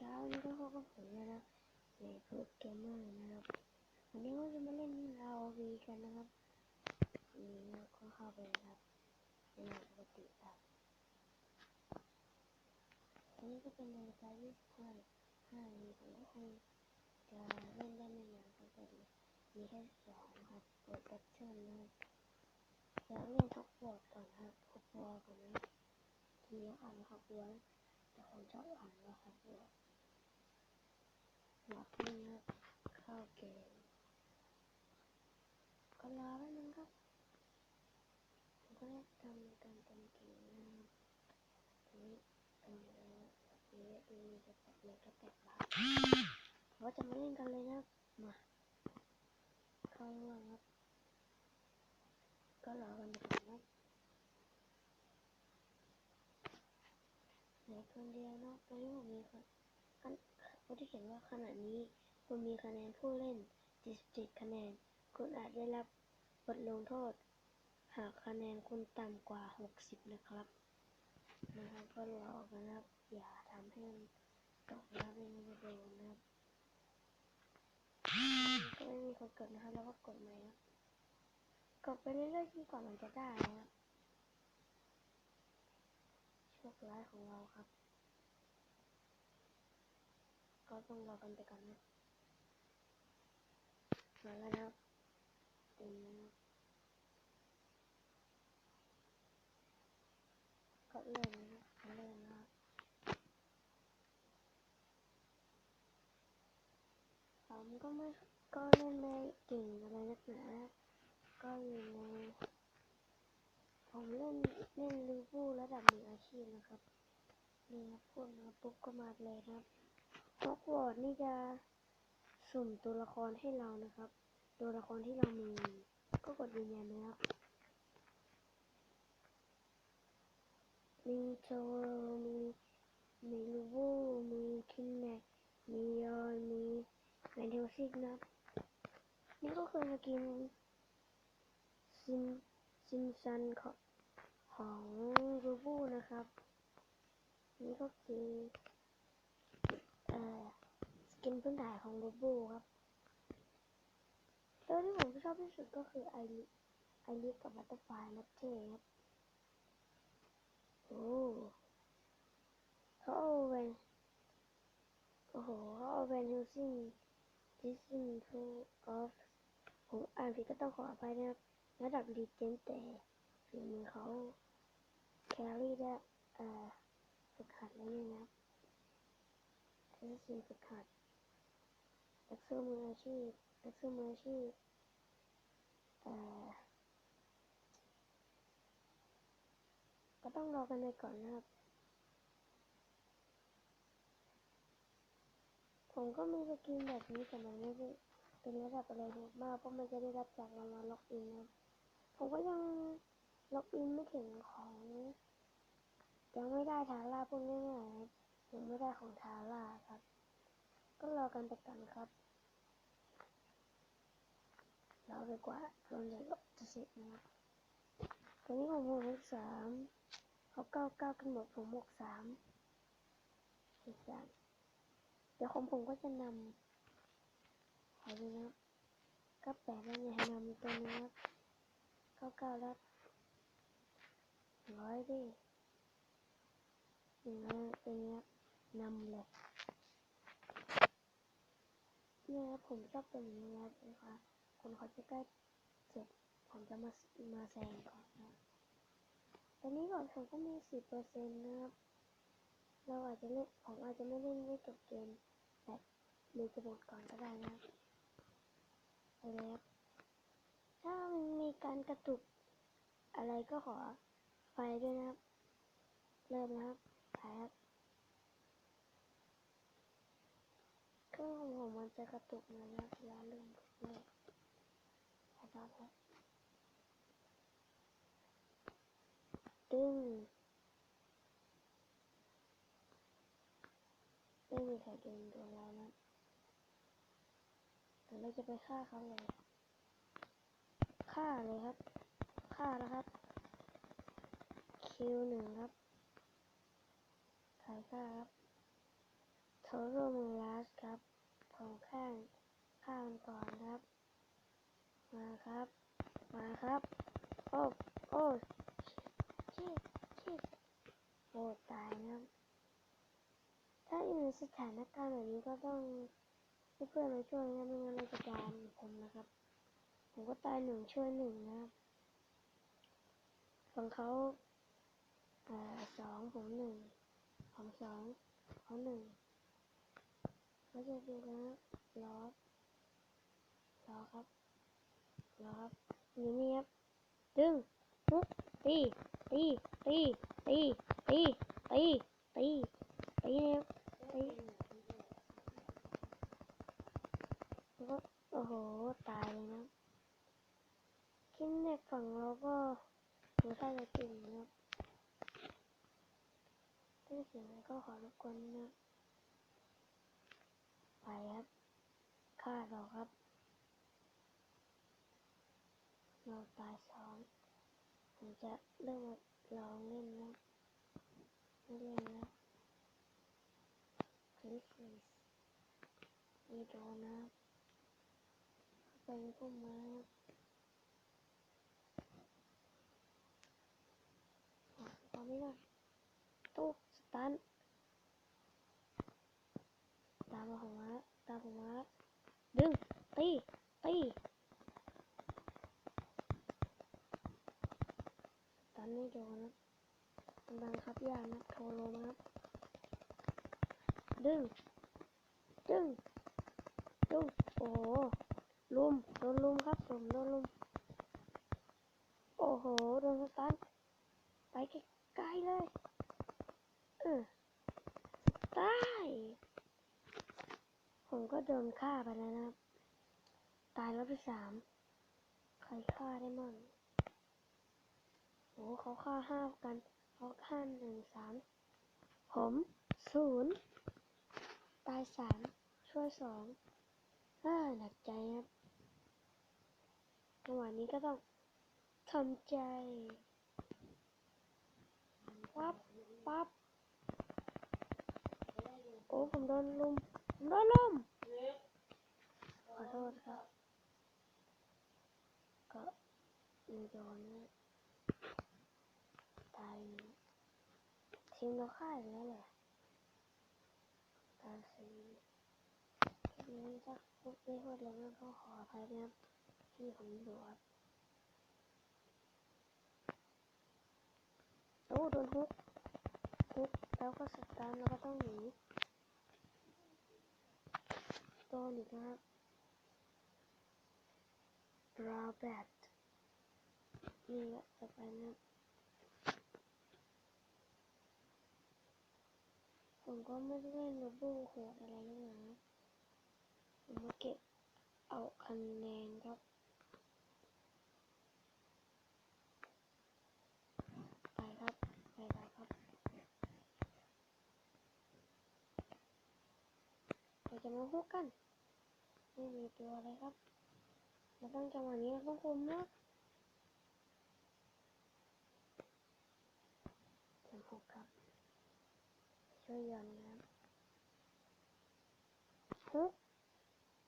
ครับวันนี้ก็พบกับผมนะครับในพูดเกมเมอร์นะครับวันนี้ก็จะมาเล่น ROV กันนะครับนี่นะก็เข้าไปนะครับในหน้าปกติครับอันนี้ก็เป็นนาฬิกา25 5นาทีผมก็คงจะเล่นได้ไม่นานครับแต่มีแค่สองครับเปิดแบทเทิลนะครับจะเล่นท็อปบอร์ดก่อนครับท็อปบอร์ดก่อนนะทีนี้อ่านท็อปบอร์ดแต่ผมชอบอ่านว่าท็อปบอร์ด หลับนึงครับเข้าเกมก็รอแป๊บนึงครับผมก็ได้ทำการเต็มเกมนะครับทีนี้เป็นแล้วมีมีจะแตะเลยก็แตะบ้างเราจะมาเล่นกันเลยนะมาเข้าร่วงครับ ก็รอกันไปก่อนครับเหลือคนเดียวเนาะตอนนี้มมีคน นเขาที่เขียนว่าขณะนี้คุณมีคะแนนผู้เล่น 77 คะแนน คุณอาจได้รับบทลงโทษ หากคะแนนคุณต่ำกว่า 60 นะครับนะครับก็รอกันนะครับ อย่าทำให้มันตกนะครับไม่งั้นจะโดนนะครับก็ไม่มีคนกดนะครับแล้วก็กดใหม่ครับกดไปเรื่อยๆจนกว่ามันจะได้นะครับโชคร้ายของเราครับ ก็ต้องรอกันไปก่อนนะมาแล้วนะครับเต็มนะก็เริ่มนะเริ่มนะผมก็ไม่ก็เล่นไม่เก่งอะไรนักหนาก็อยู่ในผมเล่นเล่นลูบูระดับมืออาชีพนะครับนี่ครับพูดมาปุ๊บก็มาเลยนะครับ ฮอกวอตส์นี่จะสุ่มตัวละครให้เรานะครับ ตัวละครที่เรามี ก็กดยืนยันนะครับมีโจมีมีลูบูมีคินแนกมียอนมีแมนเทลซิกนะนี่ก็คือสกินซิมซิมซันของของลูบูนะครับ นี่ก็คือ กินพื้นฐานของโรบูครับตัวที่ผมชอบที่สุดก็คือไอริไอริกับบัตเตอร์ไฟนับเทครับโอ้เขาเอาแวนโอ้โหเขาเอาแวนยูซิ่งดิซิ่งทูออฟผมอ่านผิดก็ต้องขออภัยนะครับระดับลีเจนแต่ฝีมือเขาแครี่ได้เอ่อฝึกหัดแล้วนี่นะครับเอสซีฝึกหัด นักสู้มืออาชีพนักสู้มืออาชีพเอ่อก็ต้องรอกันไปก่อนนะครับ ผมก็มีสกินแบบนี้แต่มันไม่ได้เป็นระดับอะไรมากเพราะมันจะได้รับจากรางวัลล็อกอินนะครับผมก็ยังล็อกอินไม่ถึงของยังไม่ได้ทาร่าพูดง่ายๆนะครับยังไม่ได้ของทาร่าครับ ก็รอกันไปก่อนครับรอไปกว่าโดนเลยจะเสร็จนะครับตอนนี้ผมหกสามเขาเก้าเก้ากันหมดผมหกสามหกสามเดี๋ยวของผมก็จะนำขอดูนะครับก้าแปดแล้วเนี่ยนำตัวนี้ครับเก้าเก้าแล้วร้อยดิหนึ่งร้อยตัวนี้นำเลย เนี่ยครับผมชอบเป็นอย่างนี้ครับนะคะคนเขาจะใกล้เสร็จผมจะมามาแซงก่อนนะตอนนี้ก่อนผมก็มีสิบเปอร์เซ็นต์นะครับเราอาจจะเล่นผมอาจจะไม่เล่นไม่จบเกมแบบมีกระโดดก่อนก็ได้นะไปเลยครับถ้ามันมีการกระตุกอะไรก็ขอไฟด้วยนะครับ เริ่มนะครับไปครับ เค รื่องของผมมันจะกระตุกนะนะเวลาเริ่มเลยขอโทษครับตึ้งไม่มีใครเดินโดนเรานะเดี๋ยวเราจะไปฆ่าเขาเลยฆ่าเลยครับฆ่าแล้วครับ คิวหนึ่งครับใครฆ่าครับทโรมูลัสครับ ผมข้างข้างก่อนครับ มาครับ มาครับ โอ้โอ้ชิดชิดโอ้ตายนะถ้าอยู่ในสถานการณ์แบบนี้ก็ต้องให้เพื่อนมาช่วยนะไม่งั้นเราจะตายหมือนผมนะครับ ผมก็ตายหนึ่งช่วยหนึ่งนะครับฝั่งเขาเอ่อสองผมหนึ่งผมสองเขาหนึ่ง เขาจะดูนะครับรอรอครับรอครับอยู่นี่ครับ ดึงฮุกตีตีตีตีตีตีตีตีเนี่ยตีแล้วก็โอ้โห ตายเลยนะคินเน็กฝั่งเราก็ดูท่าจะเก่งนะครับถ้าเสียงอะไรก็ขอรบกวนนะ ไปครับฆ่าเราครับเราตายสองผมจะเริ่มลองเล่นนะไม่เล่นนะคลิปฟีสมีโดนนะเป็นพวกมาอะตอนนี้นะตู้สตันตามมาของมาตามผมมาดึ ตีตีตันไม่โดนนะกำลังครับยากนะโทรลงครับ ดึง ดึง ดึง โอ้โหลุม โดนลุมครับผมโดนลุม โอ้โห โดนสตันไปไกลๆเลยเออตายผมก็โดนฆ่าไปแล้วนะครับ รอบที่สามใครฆ่าได้มั่งโอ้เขาฆ่าห้ากันเขาฆ่าหนึ่งสามผมศูนย์ตายสามช่วยสองเอ้อหนักใจครับจังหวะนี้ก็ต้องทำใจปั๊บปั๊บโอ้ผมโดนลุมผมโดนลุมขอโทษครับ ก็ มีโดนนะตายหนึ่งทีมเราฆ่าอีกแล้วแหละตาสีคลิปนี้ถ้าพูดไม่พูดแล้วก็ขออภัยนะครับที่ผมดูครับโอ้โดนฮุกฮุกแล้วก็สตาร์แล้วก็ต้องหนีโดนอีกนะครับรอแบต นี่แหละต่อไปนะผมก็ไม่ได้เล่นระบูโหดอะไรนักหนาผมมาเก็บเอาคะแนนครับไปครับไปไปครับเราจะมาพูดกันไม่มีตัวอะไรครับเราต้องจังหวะนี้เราต้องคุมนะพูดครับ ยยันนะครับฮุก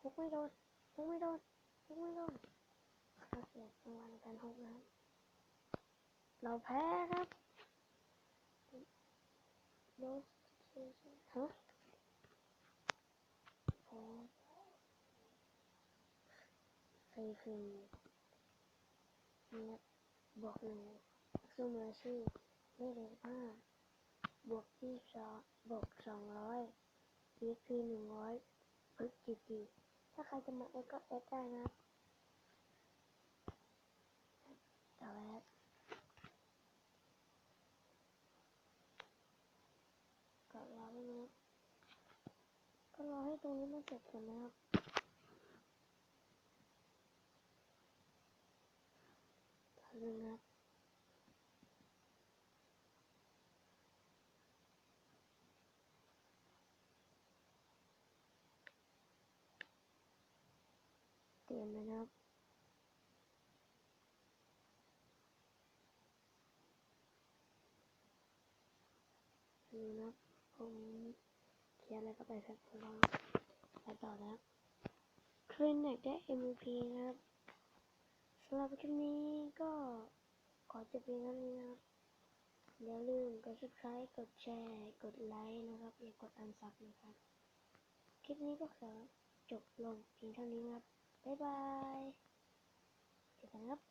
ฮุกไม่โดนฮุกไม่โดนฮุกไม่โดนเราเสียจังหวะในการฮุกนะครับเราแพ้ครับโดนฮะแพ้ฟรีฟรีเนี่ยบวกหนึ่งสู้มืออาชีพไม่เร็วมาก บวกที่สองบวกสองร้อยวีพีหนึ่งร้อยพึกจีพีถ้าใครจะมาเอ็กก็เอ็กได้นะแต่ว่าก็รอไว้นะก็รอให้ตรงนี้มันเสร็จก่อนนะครับแป๊บนึงนะครับเตรีย มนะครับนี่นะผมเขียนอะเลยก็ไปสักลองไปต่อนะครับคลินเนกได้ MVP นะครับสำหรับคลิปนี้ก็ขอจบเพียงเท่านี้นะครับอย่าลืมกด subscribe กดแชร์ กดไลค์นะครับอย่ากดอันซับนะครับ คลิปนี้ก็ขอจบลงเพียงเท่านี้นะครับ บ๊ายบ